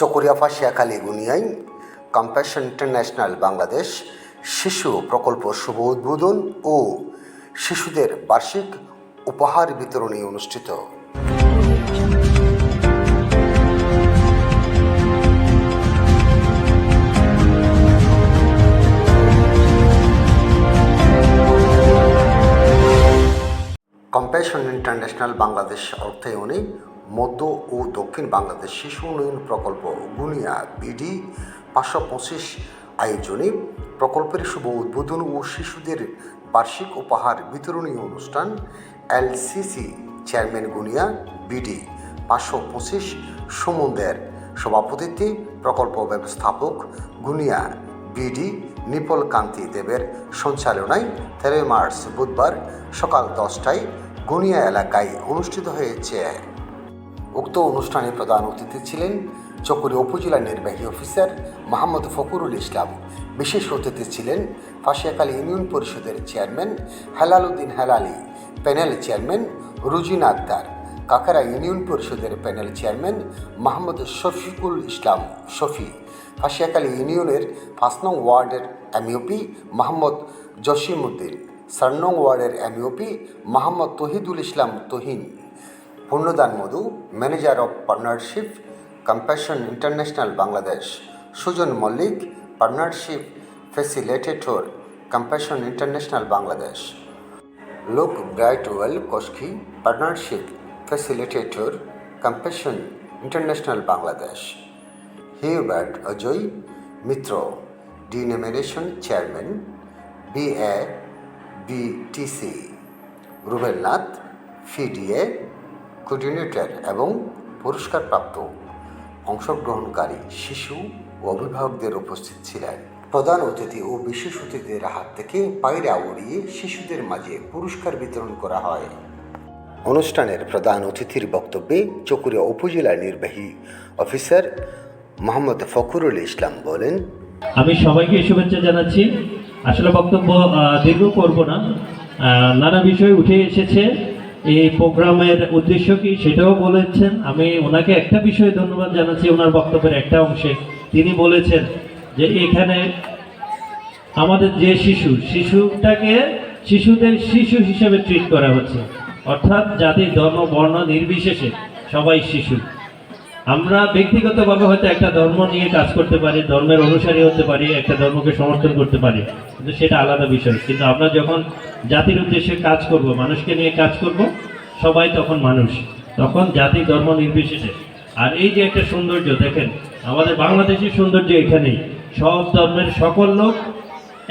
চকরিয়া ফাঁসিয়াখালী গুনিয়ায় Compassion International Bangladesh শিশু প্রকল্প শুভ উদ্বোধন ও শিশুদের বার্ষিক উপহার বিতরণী অনুষ্ঠিত। কম্প্যাশন ইন্টারন্যাশনাল বাংলাদেশ অর্থায়নে মধ্য ও দক্ষিণ বাংলাদেশ শিশু উন্নয়ন প্রকল্প গুনিয়া বিডি পাঁচশো পঁচিশ আয়োজনে প্রকল্পের শুভ উদ্বোধন ও শিশুদের বার্ষিক উপহার বিতরণী অনুষ্ঠান এলসিসি চেয়ারম্যান গুনিয়া বিডি পাঁচশো পঁচিশ সুমনদের সভাপতিত্বে প্রকল্প ব্যবস্থাপক গুনিয়া বিডি নিপল কান্তি দেবের সঞ্চালনায় তেরোই মার্চ বুধবার সকাল দশটায় গুনিয়া এলাকায় অনুষ্ঠিত হয়েছে। উক্ত অনুষ্ঠানে প্রধান অতিথি ছিলেন চকুরি উপজেলা নির্বাহী অফিসার মোহাম্মদ ফকুরুল ইসলাম। বিশেষ অতিথি ছিলেন ফাঁসিয়াখালী ইউনিয়ন পরিষদের chairman Helal Uddin Helali, panel chairman Rujin Akter, Kakara union পরিষদের প্যানেল চেয়ারম্যান মোহাম্মদ শফিকুল ইসলাম শফি, ফাঁসিয়াখালী ইউনিয়নের পাঁচ নং ওয়ার্ডের এমইউপি মোহাম্মদ জসিমউদ্দিন, চার নং ওয়ার্ডের MUP Mohammad Tohidul Islam Tohin. Purnodan Modhu manager of partnership Compassion International Bangladesh Sujan Mallick partnership facilitator Compassion International Bangladesh লোক Brightwell Koski partnership facilitator Compassion International Bangladesh Hubert Ajoy Mitra denomination chairman B A BTC Rubelnath FDA coordinator এবং পুরস্কারপ্রাপ্ত অংশগ্রহণকারী শিশু ও অভিভাবকদের উপস্থিত ছিলেন। প্রধান অতিথি ও বিশেষ অতিথিদের হাত থেকে পায়রা উড়িয়ে শিশুদের মাঝে পুরস্কার বিতরণ করা হয়। অনুষ্ঠানের প্রধান অতিথির বক্তব্যে চকুরিয়া উপজেলা নির্বাহী অফিসার মোহাম্মদ ফখরুল ইসলাম বলেন, আমি সবাইকে শুভেচ্ছা জানাচ্ছি। আসলে বক্তব্য দীর্ঘ করব না। নানা বিষয় উঠে এসেছে। এই প্রোগ্রামের উদ্দেশ্য কি সেটাও বলেছেন। আমি ওনাকে একটা বিষয়ে ধন্যবাদ জানাচ্ছি, ওনার বক্তব্যের একটা অংশে। তিনি বলেছেন যে এখানে আমাদের যে শিশু, শিশুটাকে শিশুদের শিশু হিসেবে ট্রিট করা হচ্ছে। অর্থাৎ জাতি ধর্ম, বর্ণ নির্বিশেষে সবাই শিশু। আমরা ব্যক্তিগতভাবে হয়তো একটা ধর্ম নিয়ে কাজ করতে পারি, ধর্মের অনুসারী হতে পারি, একটা ধর্মকে সমর্থন করতে পারি, কিন্তু সেটা আলাদা বিষয়। কিন্তু আমরা যখন জাতির উদ্দেশ্যে কাজ করব, মানুষকে নিয়ে কাজ করব, সবাই তখন মানুষ। তখন জাতি ধর্ম নির্বিশেষে। আর এই যে একটা সৌন্দর্য, দেখেন, আমাদের বাংলাদেশের সৌন্দর্য এখানেই। সব ধর্মের সকল লোক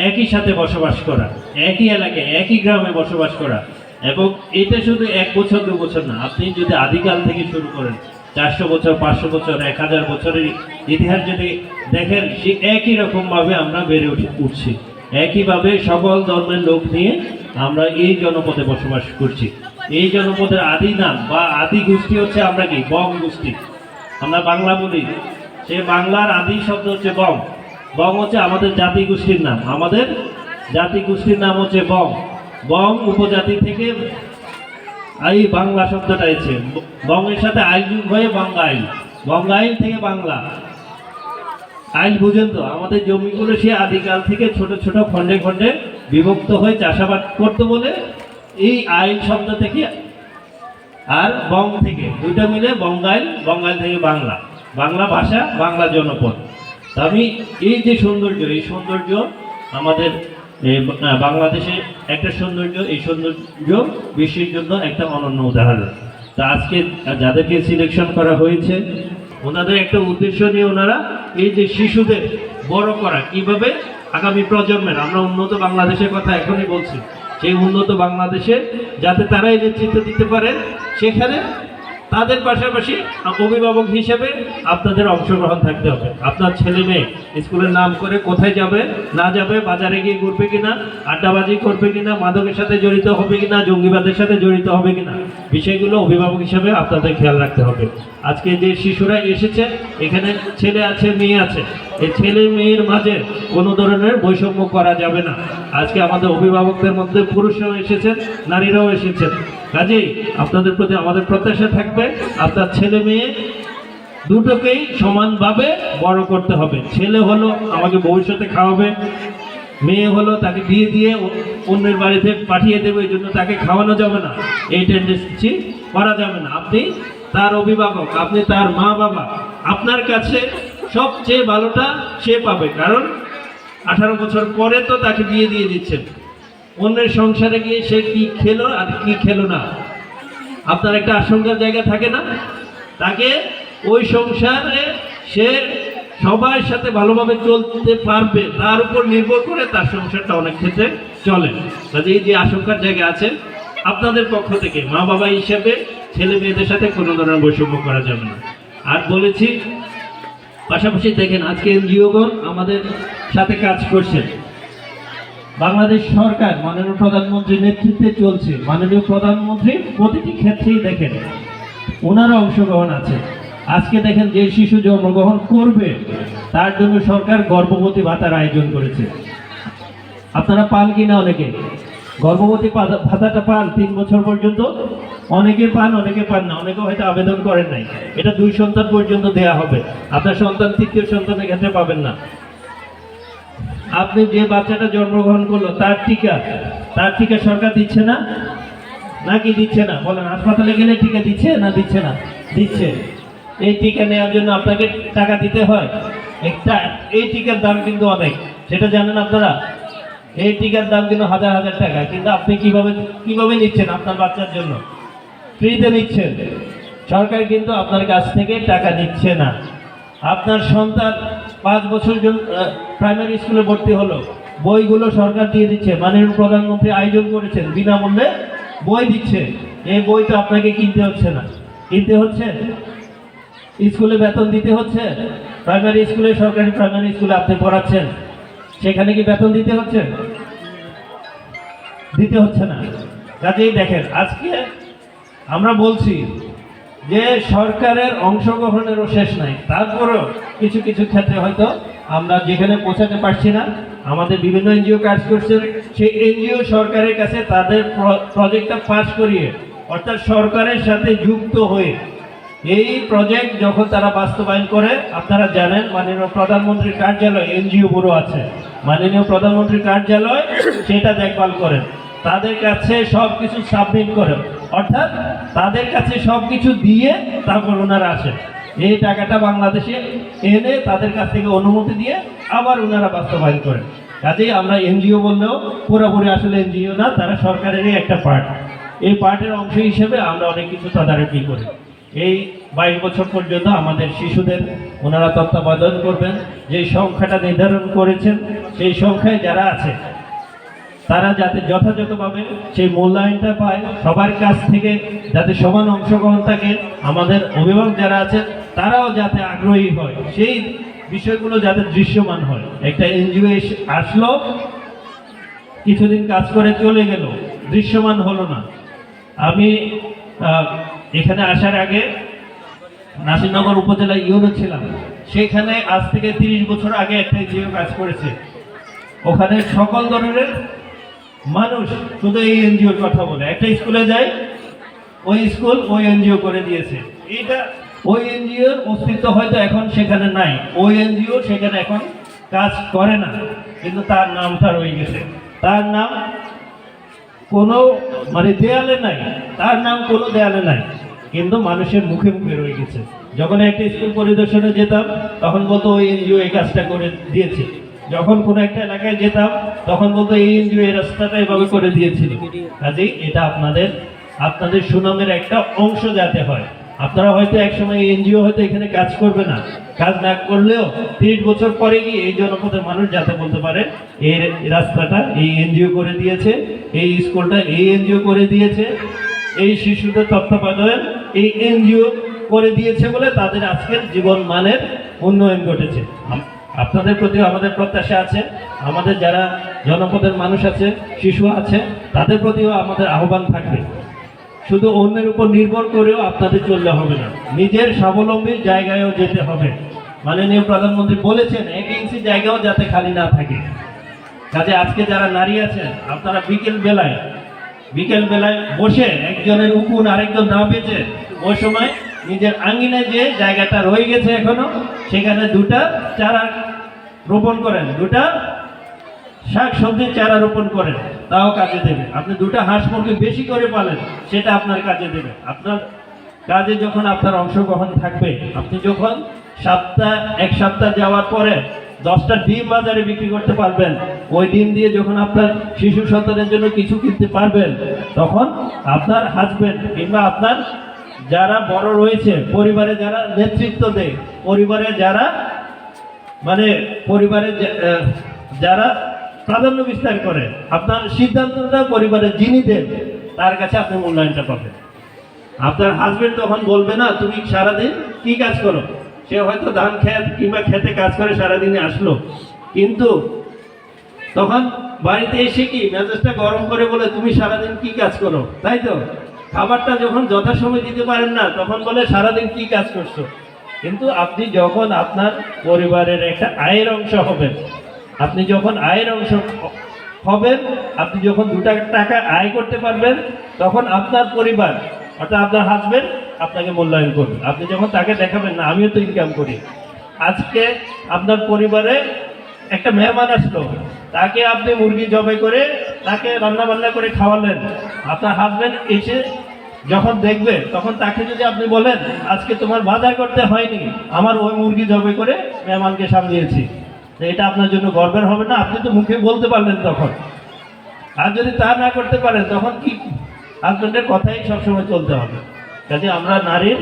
একই সাথে বসবাস করা, একই এলাকায়, একই গ্রামে বসবাস করা। এবং এটা শুধু এক বছর, দু বছর না, আপনি যদি আদিকাল থেকে শুরু করেন চারশো বছর, পাঁচশো বছর, এক হাজার বছরের ইতিহাস যদি দেখেন, সে একই রকমভাবে আমরা বেড়ে উঠে উঠছি। একইভাবে সকল ধর্মের লোক নিয়ে আমরা এই জনপদে বসবাস করছি। এই জনপদের আদি নাম বা আদি গোষ্ঠী হচ্ছে আমরা কি? বং গোষ্ঠী। আমরা বাংলা বলি। সে বাংলার আদি শব্দ হচ্ছে বং বং হচ্ছে আমাদের জাতি গোষ্ঠীর নাম। আমাদের জাতি গোষ্ঠীর নাম হচ্ছে বং বং উপজাতি থেকে এই বাংলা শব্দটা এসেছে। বঙ্গের সাথে আইল যুগ হয়ে বাঙ্গাইল বঙ্গাইল থেকে বাংলা। আইল বুঝেন তো, আমাদের জমিগুলো সে আদিকাল থেকে ছোট ছোট খণ্ডে খণ্ডে বিভক্ত হয়ে চাষাবাদ করতে বলে এই আইল শব্দ থেকে আর বং থেকে, দুইটা মিলে বঙ্গাইল বঙ্গাইল থেকে বাংলা। বাংলা ভাষা, বাংলা জনপদ। আমি এই যে সৌন্দর্য, এই সৌন্দর্য আমাদের বাংলাদেশে একটা সৌন্দর্য, এই সৌন্দর্য বিশ্বের জন্য একটা অনন্য উদাহরণ। তা আজকে যাদেরকে সিলেকশন করা হয়েছে, ওনাদের একটা উদ্দেশ্য নিয়ে ওনারা এই যে শিশুদের বড় করা, কীভাবে আগামী প্রজন্মের, আমরা উন্নত বাংলাদেশের কথা এখনই বলছি, সেই উন্নত বাংলাদেশে যাতে তারাই নেতৃত্ব দিতে পারেন, সেখানে তাদের পাশাপাশি অভিভাবক হিসেবে আপনাদের অংশগ্রহণ থাকতে হবে। আপনার ছেলে মেয়ে, স্কুলের নাম করে কোথায় যাবে, না যাবে, বাজারে গিয়ে ঘুরবে কিনা, আড্ডাবাজি করবে কিনা, মাদকের সাথে জড়িত হবে কিনা, জঙ্গিবাদের সাথে জড়িত হবে কিনা, বিষয়গুলো অভিভাবক হিসেবে আপনাদের খেয়াল রাখতে হবে। আজকে যে শিশুরা এসেছে, এখানে ছেলে আছে, মেয়ে আছে, এই ছেলে মেয়ের মাঝে কোনো ধরনের বৈষম্য করা যাবে না। আজকে আমাদের অভিভাবকদের মধ্যে পুরুষরাও এসেছেন, নারীরাও এসেছেন। কাজেই আপনাদের প্রতি আমাদের প্রত্যাশা থাকবে, আপনার ছেলে মেয়ে দুটোকেই সমানভাবে বড় করতে হবে। ছেলে হলো আমাকে ভবিষ্যতে খাওয়াবে, মেয়ে হলো তাকে বিয়ে দিয়ে অন্যের বাড়িতে পাঠিয়ে দেবে, এই জন্য তাকে খাওয়ানো যাবে না। এই টেন্ডেন্সি করা যাবে না। আপনি তার অভিভাবক, আপনি তার মা বাবা, আপনার কাছে সবচেয়ে ভালোটা সে পাবে। কারণ আঠারো বছর পরে তো তাকে বিয়ে দিয়ে দিচ্ছেন। অন্যের সংসারে গিয়ে সে কি খেলো আর কি খেলো না? আপনার একটা আশঙ্কার জায়গা থাকে না? তাকে ওই সংসারে সে সবার সাথে ভালোভাবে চলতে পারবে, তার উপর নির্ভর করে তার সংসারটা অনেক ক্ষেত্রে চলে। কাজে এই যে আশঙ্কার জায়গা আছে, আপনাদের পক্ষ থেকে, মা বাবা হিসেবে ছেলে মেয়েদের সাথে কোনো ধরনের বৈষম্য করা যাবে না। আর বলেছি, পাশাপাশি দেখেন, আজকে এনজিওগণ আমাদের সাথে কাজ করছেন বাংলাদেশ সরকার মাননীয় প্রধানমন্ত্রীর নেতৃত্বে চলছে। মাননীয় প্রধানমন্ত্রী প্রতিটি ক্ষেত্রেই দেখেন ওনারা অংশগ্রহণ আছে। আজকে দেখেন যে শিশু জন্মগ্রহণ করবে, তার জন্য সরকার গর্ভবতী ভাতার আয়োজন করেছে। আপনারা পান কিনা অনেকে? গর্ভবতী ভাতাটা পান, তিন বছর পর্যন্ত? অনেকে পান অনেকে পান না। অনেকে হয়তো আবেদন করেন নাই। এটা দুই সন্তান পর্যন্ত দেয়া হবে। আপনার সন্তান, তৃতীয় সন্তানের ক্ষেত্রে পাবেন না। আপনি যে বাচ্চাটা জন্মগ্রহণ করল, তার টিকা তার টিকা সরকার দিচ্ছে না? নাকি দিচ্ছে না? বলেন, হাসপাতালে গেলে টিকা দিচ্ছে না দিচ্ছে না? দিচ্ছে। এই টিকা নেওয়ার জন্য আপনাকে টাকা দিতে হয়। একটা, এই টিকার দাম কিন্তু অনেক। সেটা জানেন আপনারা? এই টিকার দাম কিন্তু হাজার হাজার টাকা। কিন্তু আপনি কীভাবে কীভাবে নিচ্ছেন আপনার বাচ্চার জন্য? ফ্রিতে নিচ্ছেন। সরকার কিন্তু আপনার কাছ থেকে টাকা নিচ্ছে না। আপনার সন্তান পাঁচ বছর প্রাইমারি স্কুলে ভর্তি হলো, বইগুলো সরকার দিয়ে দিচ্ছে, মাননীয় প্রধানমন্ত্রী আয়োজন করেছেন, বিনামূল্যে বই দিচ্ছে। এই বই তো আপনাকে কিনতে হচ্ছে না। কিনতে হচ্ছে? স্কুলে বেতন দিতে হচ্ছে? প্রাইমারি স্কুলে সরকারি প্রাইমারি স্কুলে আপনি পড়াচ্ছেন, সেখানে কি বেতন দিতে হচ্ছে? দিতে হচ্ছে না। কাজেই দেখেন, আজকে আমরা বলছি যে সরকারের অংশগ্রহণেরও শেষ নাই। তারপরেও কিছু কিছু ক্ষেত্রে হয়তো আমরা যেখানে পৌঁছাতে পারছি না, আমাদের বিভিন্ন এনজিও কাজ করছেন সেই এনজিও সরকারের কাছে তাদের প্রজেক্টটা পাস করিয়ে, অর্থাৎ সরকারের সাথে যুক্ত হয়ে, এই প্রজেক্ট যখন তারা বাস্তবায়ন করে, আপনারা জানেন মাননীয় প্রধানমন্ত্রীর কার্যালয় এনজিও ব্যুরো আছে। মাননীয় প্রধানমন্ত্রীর কার্যালয় সেটা দেখভাল করেন। তাদের কাছে সব কিছু সাবমিট করেন অর্থাৎ তাদের কাছে সব কিছু দিয়ে তারপর ওনারা আসেন এই টাকাটা বাংলাদেশে এনে তাদের কাছ থেকে অনুমতি দিয়ে আবার ওনারা বাস্তবায়ন করেন কাজেই আমরা এনজিও বললেও পুরোপুরি আসলে এনজিও না, তারা সরকারেরই একটা পার্ট এই পার্টের অংশ হিসেবে আমরা অনেক কিছু তদারকি করি। এই বাইশ বছর পর্যন্ত আমাদের শিশুদের ওনারা তত্ত্বাবধান করবেন, যে সংখ্যাটা নির্ধারণ করেছেন, সেই সংখ্যায় যারা আছে তারা যাতে যথাযথভাবে সেই মূল্যায়নটা পায়, সবার কাছ থেকে যাতে সমান অংশগ্রহণ থাকে, আমাদের অভিভাবক যারা আছে তারাও যাতে আগ্রহী হয়। সেই বিষয়গুলো যাতে দৃশ্যমান হয়। একটা এনজিও আসলো, কিছুদিন কাজ করে চলে গেল, দৃশ্যমান হলো না। আমি এখানে আসার আগে নাসিরনগর উপজেলা ইউনো ছিলাম। সেখানে আজ থেকে তিরিশ বছর আগে একটা এনজিও কাজ করেছে। ওখানে সকল ধরনের মানুষ শুধু এই এনজিওর কথা বলে, একটা স্কুলে যায়, ওই স্কুল ওই এনজিও করে দিয়েছে। এটা ওই এনজিওর অস্তিত্ব হয়তো এখন সেখানে নাই, ওই এনজিও সেখানে এখন কাজ করে না, কিন্তু তার নামটা রয়ে গেছে। তার নাম কোনো মানে দেয়ালে নাই, তার নাম কোনো দেয়ালে নাই, কিন্তু মানুষের মুখে মুখে রয়ে গেছে। যখন একটা স্কুল পরিদর্শনে যেতাম, তখন বলতো ওই এনজিও এই কাজটা করে দিয়েছে। যখন কোনো একটা এলাকায় যেতাম, তখন বলতো এই এনজিও এই রাস্তাটা এভাবে করে দিয়েছিল। কাজেই এটা আপনাদের আপনাদের সুনামের একটা অংশ যাতে হয়। আপনারা হয়তো একসময় এনজিও হয়তো এখানে কাজ করবে না। কাজ না করলেও তিরিশ বছর পরে গিয়ে এই জনপদের মানুষ যাতে বলতে পারে, এই রাস্তাটা এই এনজিও করে দিয়েছে, এই স্কুলটা এই এনজিও করে দিয়েছে, এই শিশুদের তত্ত্বাবধান এই এনজিও করে দিয়েছে বলে তাদের আজকের জীবন মানের উন্নয়ন ঘটেছে। আপনাদের প্রতি আমাদের প্রত্যাশা আছে। আমাদের যারা জনপদের মানুষ আছে, শিশু আছে, তাদের প্রতিও আমাদের আহ্বান থাকবে। শুধু অন্যের উপর নির্ভর করেও আপনাদের চললে হবে না। নিজের স্বাবলম্বীর জায়গায়ও যেতে হবে। মাননীয় প্রধানমন্ত্রী বলেছেন, এক ইঞ্চি জায়গাও যাতে খালি না থাকে। কাজে আজকে যারা নারী আছেন, আপনারা বিকেল বেলায় বিকেল বেলায় বসে একজনের উকুন আরেকজন না বেঁচে ওই সময় নিজের আঙ্গিনায় যে জায়গাটা রয়ে গেছে এখনও, সেখানে দুটা, চারা রোপণ করেন। দুটা শাক সবজির চারা রোপণ করেন, তাও কাজে দেবে। আপনি দুটো হাঁস মুরগি বেশি করে পালেন, সেটা আপনার কাজে দেবে। আপনার কাজে যখন আপনার অংশগ্রহণ থাকবে, আপনি যখন সপ্তাহ এক সপ্তাহ যাওয়ার পরে দশটা ডিম বাজারে বিক্রি করতে পারবেন, ওই ডিম দিয়ে যখন আপনার শিশু সন্তানের জন্য কিছু কিনতে পারবেন, তখন আপনার হাজবেন্ড কিংবা আপনার যারা বড় রয়েছে, পরিবারে যারা নেতৃত্ব দেয়, পরিবারে যারা মানে পরিবারে যারা প্রাধান্য বিস্তার করে, আপনার সিদ্ধান্তটা পরিবারের যিনি দেন, তার কাছে আপনি মূল্যায়নটা পাবেন। আপনার হাজবেন্ড তখন বলবে, না, তুমি সারাদিন কি কাজ করো? সে হয়তো ধান খেত কিংবা খেতে কাজ করে সারাদিনে আসলো। কিন্তু তখন বাড়িতে এসে কি মেজাজটা গরম করে বলে, তুমি সারাদিন কি কাজ করো? তাই তো? খাবারটা যখন যথাসময় দিতে পারেন না, তখন বলে, সারাদিন কি কাজ করছ? কিন্তু আপনি যখন আপনার পরিবারের একটা আয়ের অংশ হবেন, আপনি যখন আয়ের অংশ হবেন, আপনি যখন দু টাকা আয় করতে পারবেন, তখন আপনার পরিবার, অর্থাৎ আপনার হাজবেন্ড আপনাকে মূল্যায়ন করবে। আপনি যখন তাকে দেখাবেন, না, আমিও তো ইনকাম করি। আজকে আপনার পরিবারে একটা মেহমান আসলো, তাকে আপনি মুরগি জবাই করে তাকে রান্না বান্না করে খাওয়ালেন। আপনার হাজবেন্ড এসে যখন দেখবে, তখন তাকে যদি আপনি বলেন, আজকে তোমার বাজার করতে হয়নি, আমার ওই মুরগি জবাই করে মেহমানকে সামলিয়েছি। এটা আপনার জন্য গর্বের হবে না, আপনি তো মুখে বলতে পারলেন তখন। আর যদি তা না করতে পারেন, তখন কি হাজবেন্ডের কথাই সবসময় চলতে হবে। কাজে আমরা নারীর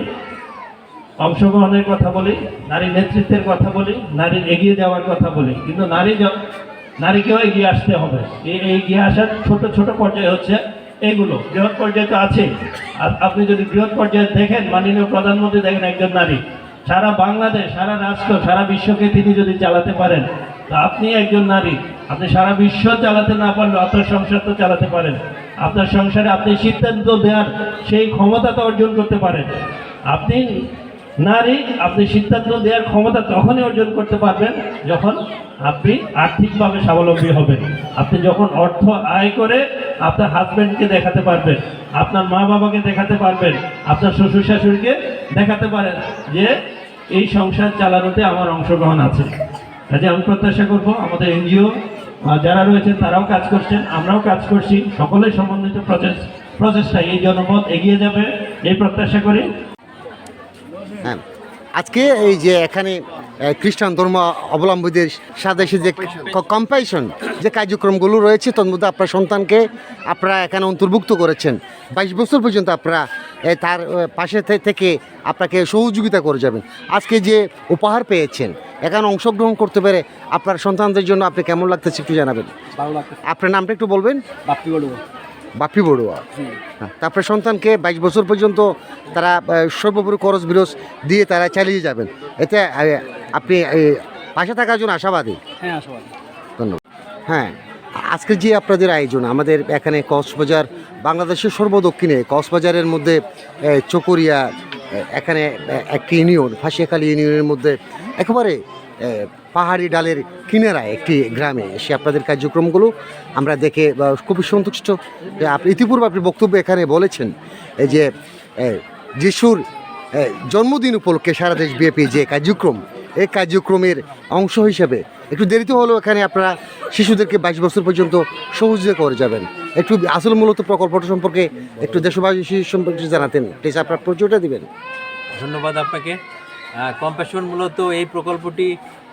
অংশগ্রহণের কথা বলি নারী নেতৃত্বের কথা বলি, নারীর এগিয়ে যাওয়ার কথা বলি। কিন্তু নারী নারীকেও এগিয়ে আসতে হবে। এই এগিয়ে আসার ছোট ছোট পর্যায়ে হচ্ছে এইগুলো বৃহৎ পর্যায়ে তো আছে। আপনি যদি বৃহৎ পর্যায়ে দেখেন, মাননীয় প্রধানমন্ত্রী দেখেন একজন নারী। সারা বাংলাদেশ, সারা রাষ্ট্র, সারা বিশ্বকে তিনি যদি চালাতে পারেন, তো আপনি একজন নারী। আপনি সারা বিশ্ব চালাতে না পারলেও আপনার সংসার তো চালাতে পারেন। আপনার সংসারে আপনি সিদ্ধান্ত দেওয়ার সেই ক্ষমতা তো অর্জন করতে পারেন। আপনি নারী, আপনি সিদ্ধান্ত দেওয়ার ক্ষমতা তখনই অর্জন করতে পারবেন যখন আপনি আর্থিকভাবে স্বাবলম্বী হবেন। আপনি যখন অর্থ আয় করে আপনার হাজব্যান্ডকে দেখাতে পারবেন, আপনার মা বাবাকে দেখাতে পারবেন, আপনার শ্বশুর শাশুড়িকে দেখাতে পারেন যে এই সংসার চালানোতে আমার অংশগ্রহণ আছে। কাজে আমি প্রত্যাশা করব, আমাদের এনজিও যারা রয়েছেন তারাও কাজ করছেন, আমরাও কাজ করছি, সকলের সমন্বিত প্রচেষ প্রচেষ্টায় এই জনমত এগিয়ে যাবে, এই প্রত্যাশা করি। হ্যাঁ আজকে এই যে এখানে খ্রিস্টান ধর্ম অবলম্বীদের সাথে যে কম্পাইশন যে কার্যক্রমগুলো রয়েছে তার মধ্যে আপনার সন্তানকে আপনারা এখানে অন্তর্ভুক্ত করেছেন। বাইশ বছর পর্যন্ত আপনারা তার পাশে থেকে আপনাকে সহযোগিতা করে যাবেন। আজকে যে উপহার পেয়েছেন এখানে অংশগ্রহণ করতে পেরে আপনার সন্তানদের জন্য আপনি কেমন লাগতেছে একটু জানাবেন। আপনার নামটা একটু বলবেন? বাপি বড়ুয়া। হ্যাঁ, তারপরে সন্তানকে বাইশ বছর পর্যন্ত তারা সর্বোপরি খরচ বিরস দিয়ে তারা চালিয়ে যাবেন। এতে আপনি পাশে থাকার জন্য আশাবাদী? হ্যাঁ ধন্যবাদ। হ্যাঁ আজকে যে আপনাদের আয়োজন আমাদের এখানে কক্সবাজার বাংলাদেশের সর্বদক্ষিণে কক্সবাজারের মধ্যে চকরিয়া এখানে একটি ইউনিয়ন ফাঁসিয়াখালী ইউনিয়নের মধ্যে একেবারে পাহাড়ি ডালের কিনারায় একটি গ্রামে এসে আপনাদের কার্যক্রমগুলো আমরা দেখে খুবই সন্তুষ্ট। যে আপনি ইতিপূর্বে আপনি বক্তব্য এখানে বলেছেন যে যিশুর জন্মদিন উপলক্ষে সারা দেশ ব্যাপী যে কার্যক্রম এই কার্যক্রমের অংশ হিসেবে একটু দেরিতে হলেও এখানে আপনারা শিশুদেরকে বাইশ বছর পর্যন্ত সহযোগিতা করে যাবেন। একটু আসল মূলত প্রকল্পটা সম্পর্কে একটু দেশবাসী শিশু সম্পর্কে জানাতেন। প্লিজ, আপনার পরিচয়টা দিবেন। ধন্যবাদ আপনাকে। কম্প্যাশন মূলত এই প্রকল্পটি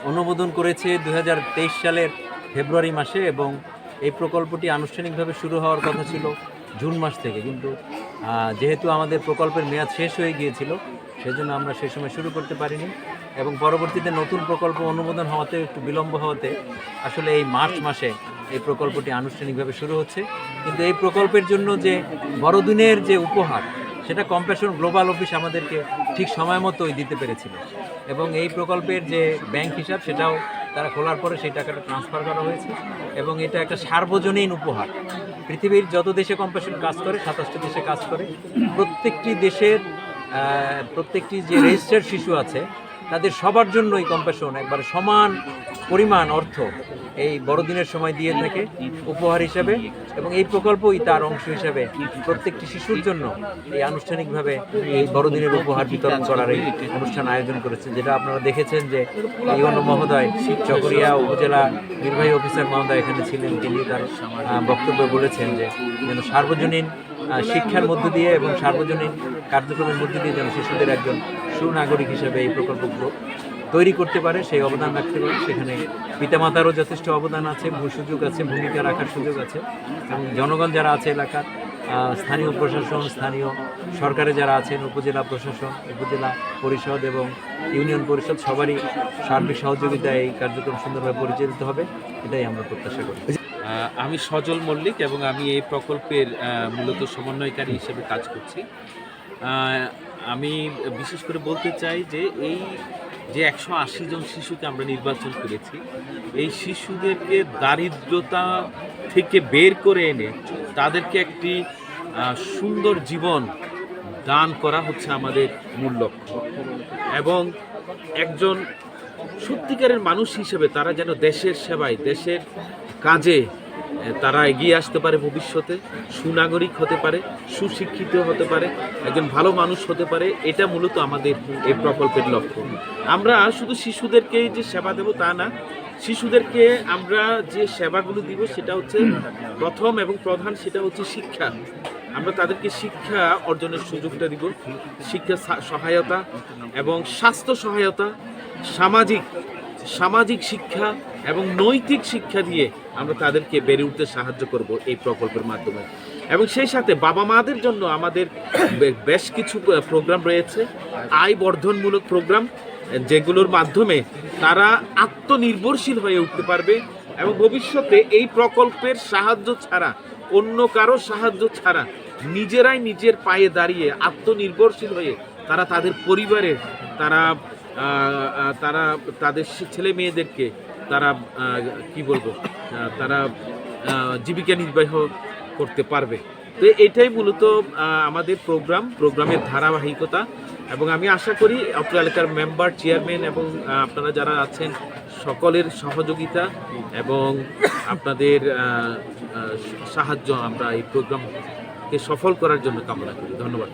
অনুমোদন করেছে দু হাজার তেইশ সালের ফেব্রুয়ারি মাসে এবং এই প্রকল্পটি আনুষ্ঠানিকভাবে শুরু হওয়ার কথা ছিল জুন মাস থেকে। কিন্তু যেহেতু আমাদের প্রকল্পের মেয়াদ শেষ হয়ে গিয়েছিল, সেজন্য আমরা সে সময় শুরু করতে পারিনি এবং পরবর্তীতে নতুন প্রকল্প অনুমোদন হওয়াতে, একটু বিলম্ব হওয়াতে আসলে এই মার্চ মাসে এই প্রকল্পটি আনুষ্ঠানিকভাবে শুরু হচ্ছে। কিন্তু এই প্রকল্পের জন্য যে বড়দিনের যে উপহার সেটা কম্প্যাশন গ্লোবাল অফিস আমাদেরকে ঠিক সময় মতো দিতে পেরেছিল। এবং এই প্রকল্পের যে ব্যাংক হিসাব, সেটাও তারা খোলার পরে সেই টাকাটা ট্রান্সফার করা হয়েছে। এবং এটা একটা সার্বজনীন উপহার। পৃথিবীর যত দেশে কম্প্যাশন কাজ করে, সাতাশটি দেশে কাজ করে, প্রত্যেকটি দেশের প্রত্যেকটি যে রেজিস্টার্ড শিশু আছে তাদের সবার জন্যই কম্প্যাশন একবার সমান পরিমাণ অর্থ এই বড়দিনের সময় দিয়ে থাকে, উপহার হিসাবে এবং এই প্রকল্পই তার অংশ হিসাবে প্রত্যেকটি শিশুর জন্য এই আনুষ্ঠানিকভাবে এই বড়দিনের উপহার বিতরণ করার এই অনুষ্ঠান আয়োজন করেছেন যেটা আপনারা দেখেছেন যে এই অন্য মহোদয় চকরিয়া উপজেলা নির্বাহী অফিসার মহোদয় এখানে ছিলেন, তিনি তার বক্তব্যে বলেছেন যে যেন সার্বজনীন শিক্ষার মধ্য দিয়ে এবং সার্বজনীন কার্যক্রমের মধ্য দিয়ে যেন শিশুদের একজন সুনাগরিক হিসেবে এই প্রকল্পগুলো তৈরি করতে পারে, সেই অবদান রাখতে পারে। সেখানে পিতামাতারও যথেষ্ট অবদান আছে, ভূ- সুযোগ আছে, ভূমিকা রাখার সুযোগ আছে। এবং জনগণ যারা আছে এলাকার স্থানীয় প্রশাসন, স্থানীয় সরকারে যারা আছেন, উপজেলা প্রশাসন, উপজেলা পরিষদ এবং ইউনিয়ন পরিষদ, সবারই সার্বিক সহযোগিতায় এই কার্যক্রম সুন্দরভাবে পরিচালিত হবে, এটাই আমরা প্রত্যাশা করি। আমি সজল মল্লিক এবং আমি এই প্রকল্পের মূলত সমন্বয়কারী হিসেবে কাজ করছি। আমি বিশেষ করে বলতে চাই যে এই যে একশো আশি জন শিশুকে আমরা নির্বাচন করেছি, এই শিশুদেরকে দারিদ্রতা থেকে বের করে এনে তাদেরকে একটি সুন্দর জীবন দান করা হচ্ছে আমাদের মূল লক্ষ্য। এবং একজন সত্যিকারের মানুষ হিসেবে তারা যেন দেশের সেবায়, দেশের কাজে তারা এগিয়ে আসতে পারে ভবিষ্যতে, সুনাগরিক হতে পারে, সুশিক্ষিত হতে পারে, একজন ভালো মানুষ হতে পারে, এটা মূলত আমাদের এই প্রকল্পের লক্ষ্য। আমরা শুধু শিশুদেরকেই যে সেবা দেব তা না, শিশুদেরকে আমরা যে সেবাগুলো দিব সেটা হচ্ছে প্রথম এবং প্রধান সেটা হচ্ছে শিক্ষা। আমরা তাদেরকে শিক্ষা অর্জনের সুযোগটা দিব, শিক্ষা সহায়তা এবং স্বাস্থ্য সহায়তা, সামাজিক সামাজিক শিক্ষা এবং নৈতিক শিক্ষা দিয়ে আমরা তাদেরকে বেড়ে উঠতে সাহায্য করব এই প্রকল্পের মাধ্যমে। এবং সেই সাথে বাবা মাদের জন্য আমাদের বেশ কিছু প্রোগ্রাম রয়েছে, আয় বর্ধনমূলক প্রোগ্রাম, যেগুলোর মাধ্যমে তারা আত্মনির্ভরশীল হয়ে উঠতে পারবে এবং ভবিষ্যতে এই প্রকল্পের সাহায্য ছাড়া, অন্য কারও সাহায্য ছাড়া নিজেরাই নিজের পায়ে দাঁড়িয়ে আত্মনির্ভরশীল হয়ে তারা তাদের পরিবারের, তারা তারা, তাদের ছেলে মেয়েদেরকে তারা কি বলব তারা জীবিকা নির্বাহ করতে পারবে। তো এটাই মূলত আমাদের প্রোগ্রাম, প্রোগ্রামের ধারাবাহিকতা। এবং আমি আশা করি আপনার এলাকার মেম্বার, চেয়ারম্যান এবং আপনারা যারা আছেন, সকলের সহযোগিতা এবং আপনাদের সাহায্য আমরা এই প্রোগ্রামকে সফল করার জন্য কামনা করি। ধন্যবাদ।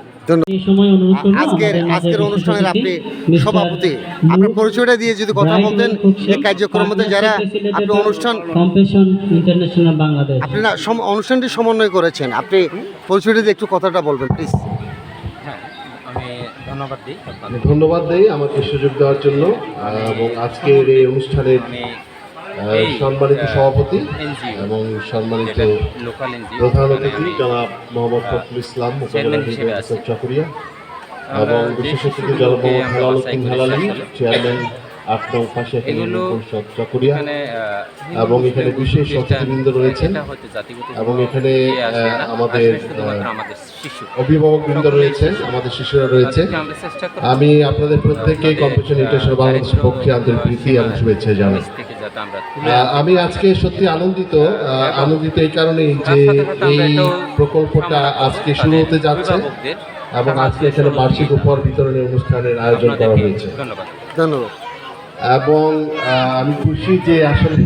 এই সময় অনুরোধ করব আজকের আজকের অনুষ্ঠানের আপনি সভাপতি আপনার পরিচয়টা দিয়ে যদি কথা বলতেন এই কার্যক্রমের মধ্যে যারা আপনি অনুষ্ঠান কম্পেশন ইন্টারন্যাশনাল বাংলাদেশ আপনি না সম- অনুষ্ঠানটি সমন্বয় করেছেন। আপনি পরিচয়টা দিয়ে একটু কথাটা বলবেন প্লিজ হ্যাঁ আমি ধন্যবাদ দিই। ধন্যবাদ দেই আমাকে সুযোগ দেওয়ার জন্য এবং আজকের এই অনুষ্ঠানের সম্মানিত সভাপতি এবং সম্মানিত প্রধান অতিথি জনাব মোহাম্মদ ফখরুল ইসলাম চকরিয়া এবং বিশেষ অতিথি জনাব মোহাম্মদ হেলাল উদ্দিন করি হেলালি চেয়ারম্যান আট নং পাশে পরিষদ চকরিয়া এবং এখানে বিশেষ অতিথিবৃন্দ রয়েছেন এবং এখানে, ইয়ে আমাদের, অভিভাবকবৃন্দ সকলেই রয়েছেন আমাদের শিশুরা রয়েছে। করব। আমি আপনাদের প্রত্যেককে কম্পিটিশন ইন্টারন্যাশনাল বাংলাদেশের পক্ষে আন্তরিক প্রীতি এবং শুভেচ্ছা জানাই। আমরা আমি আজকে সত্যি আনন্দিত আনন্দিত এই কারণেই যে এই প্রকল্পটা আজকে শুরু হতে যাচ্ছে এবং আজকে এখানে বার্ষিক উপহার বিতরণের অনুষ্ঠানের আয়োজন করা হয়েছে। ধন্যবাদ। ধন্যবাদ। এবং আমি খুশি যে আসলে